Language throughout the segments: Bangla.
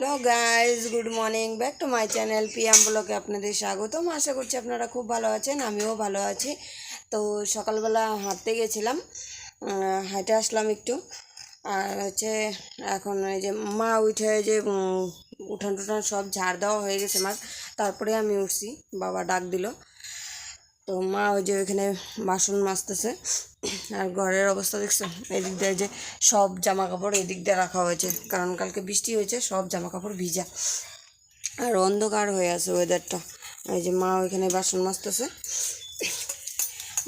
Hello guys good morning back to my channel PM ব্লকে আপনাদের স্বাগতম। আশা করছি আপনারা খুব ভালো আছেন, আমিও ভালো আছি। তো সকালবেলা হাঁটতে গেছিলাম হাঁটে আসলাম একটু। আর হচ্ছে এখন এই যে মা উঠে যে উঠান টুঠান সব ঝাড় দেওয়া হয়ে গেছে মার, তারপরে আমি উঠছি। বাবা ডাক দিল তো মা ওই যে ওইখানে বাসন মাজতেছে। আর ঘরের অবস্থা দেখছ এদিক দিয়ে যে সব জামা কাপড় এদিক দিয়ে রাখা হয়েছে। কারণ কালকে বৃষ্টি হয়েছে, সব জামা কাপড় ভিজা। আর অন্ধকার হয়ে আছে ওয়েদারটা এই যে মা ওইখানে বাসন মাজতেছে।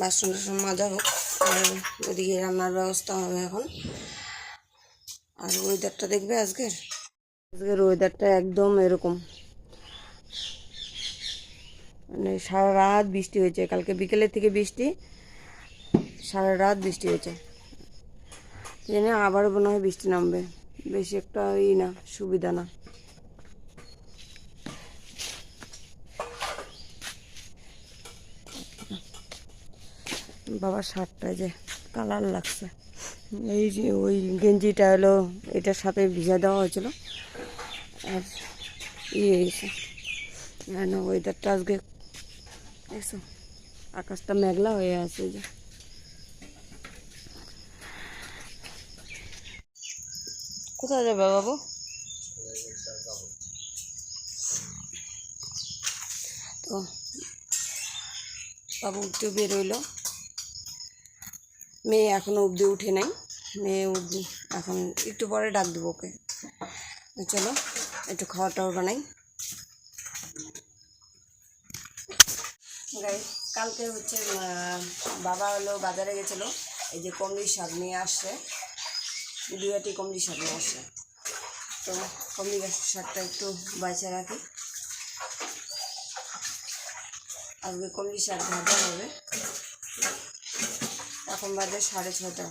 বাসন টাসন মাজা হোক, আর ওদিকে রান্নার ব্যবস্থা হবে এখন। আর ওয়েদারটা দেখবে আজকের? আজকের ওয়েদারটা একদম এরকম। মানে সারা রাত বৃষ্টি হয়েছে, কালকে বিকেলের থেকে বৃষ্টি, সারা রাত বৃষ্টি হয়েছে। জেনে আবারও মনে হয় বৃষ্টি নামবে। বেশি একটা ই না, সুবিধা না। বাবার শার্টটা যে কালার লাগছে। এই যে ওই গেঞ্জিটা হলো, এটার সাথে ভিজা দেওয়া হয়েছিল। আর ইয়ে এসে ওয়েদারটা আজকে দেখছ আকাশটা মেঘলা হয়ে আছে যে। কোথায় যাবে বাবু? তো, বাবু একটু বেরোইলো। মেয়ে এখনও অবধি উঠে নাই। মেয়ে অবধি এখন একটু পরে ডাক দেবো ওকে। চলো, একটু খাওয়া টাওয়া বানাই। Guys, কালকে হচ্ছে বাবা হলো বাজারে গেছিল। এই যে কমলি শাক নিয়ে আসছে। দুয়াটি কমলি শাক নিয়ে আসছে। তো কমলি শাকটা একটু বাইচে রাখি। আজকে কমলি শাক ভাজা হবে। এখন বাজে সাড়ে ছটা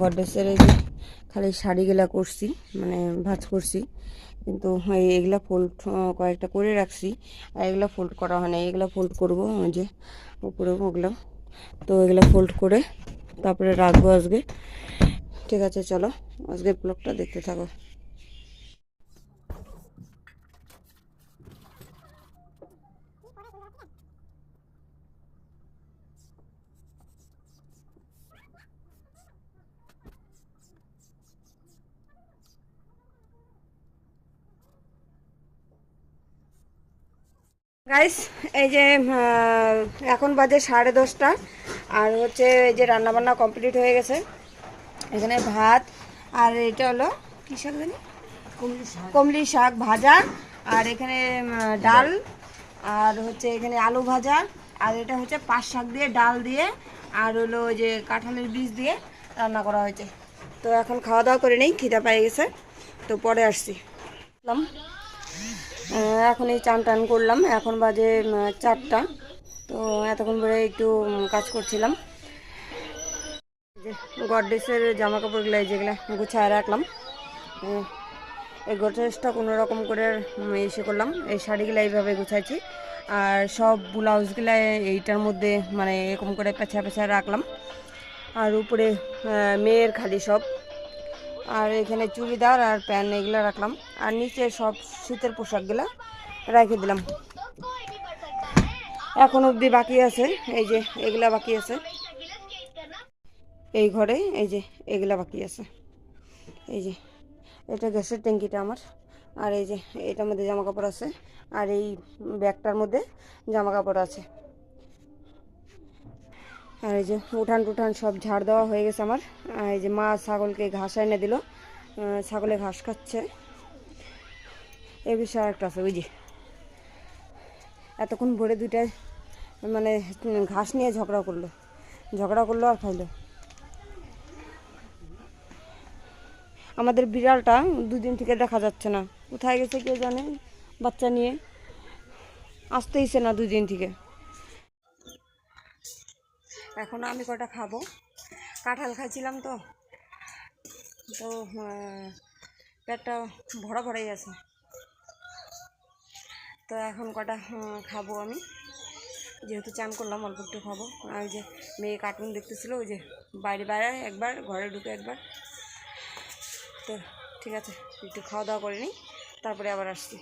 গডরেজের এই যে খালি শাড়িগুলা করছি মানে ভাজ করছি। কিন্তু এগুলা ফোল্ড কয়েকটা করে রাখছি। আর এগুলো ফোল্ড করা হয় না, এগুলো ফোল্ড করব যে উপরে ওগুলো। তো এগুলো ফোল্ড করে তারপরে রাখব আজকে। ঠিক আছে, চলো আজকে ব্লগটা দেখতে থাকো। গাইস এই যে এখন বাজে সাড়ে দশটা আর হচ্ছে এই যে রান্নাবান্না কমপ্লিট হয়ে গেছে। এখানে ভাত আর এটা হলো কী শাক জানি? কমলি শাক। ভাজা আর এখানে ডাল আর হচ্ছে এখানে আলু ভাজা আর এটা হচ্ছে পাঁচ শাক দিয়ে ডাল দিয়ে আর হলো ওই যে কাঁঠালের বীজ দিয়ে রান্না করা হয়েছে। তো এখন খাওয়া দাওয়া করে নেই খিদা পেয়ে গেছে তো পরে আসছি। এখন এই চান টান করলাম। এখন বাজে চারটা। তো এতক্ষণ ধরে একটু কাজ করছিলাম। যে গডরেজের জামা কাপড়গুলো যেগুলো গুছায় রাখলাম। এই গডরেজটা কোনো রকম করে ইসে করলাম। এই শাড়িগুলো এইভাবে গুছাইছি। আর সব ব্লাউজগুলো এইটার মধ্যে মানে এরকম করে পেঁচা পেঁচা রাখলাম। আর উপরে মেয়ের খালি সব। আর এখানে চুড়িদার আর প্যান্ট এগুলো রাখলাম। আর নিচে সব শীতের পোশাকগুলো রেখে দিলাম। এখন অবধি বাকি আছে। এই যে এগুলা বাকি আছে। এই ঘরে এই যে এগুলা বাকি আছে। এই যে এটা গ্যাসের ট্যাঙ্কিটা আমার। আর এই যে এটার মধ্যে জামা কাপড় আছে। আর এই ব্যাগটার মধ্যে জামা কাপড় আছে। আর এই যে উঠান টুঠান সব ঝাড় দেওয়া হয়ে গেছে আমার। এই যে মা ছাগলকে ঘাস এনে দিল। ছাগলে ঘাস খাচ্ছে। এ বিষয়ে একটা আছে যে এতক্ষণ ভোরে দুইটায় মানে ঘাস নিয়ে ঝগড়া করল। ঝগড়া করল আর খাইলো। আমাদের বিড়ালটা দুদিন থেকে দেখা যাচ্ছে না। কোথায় গেছে কেউ জানে? বাচ্চা নিয়ে আসতেইছে না দুদিন থেকে। এখন আমি কটা খাব? কাঁঠাল খাইছিলাম তো। তো পেটটা ভরা ভরাই আছে। তো এখন কটা খাব আমি। যেহেতু চান করলাম, অল্প একটু খাব। ওই যে মেয়ে কার্টুন দেখতেছিল, ওই যে বাইরে বাইরে একবার, ঘরে ঢুকে একবার। তো ঠিক আছে, একটু খাওয়া দাওয়া করে নিই, তারপরে আবার আসছি।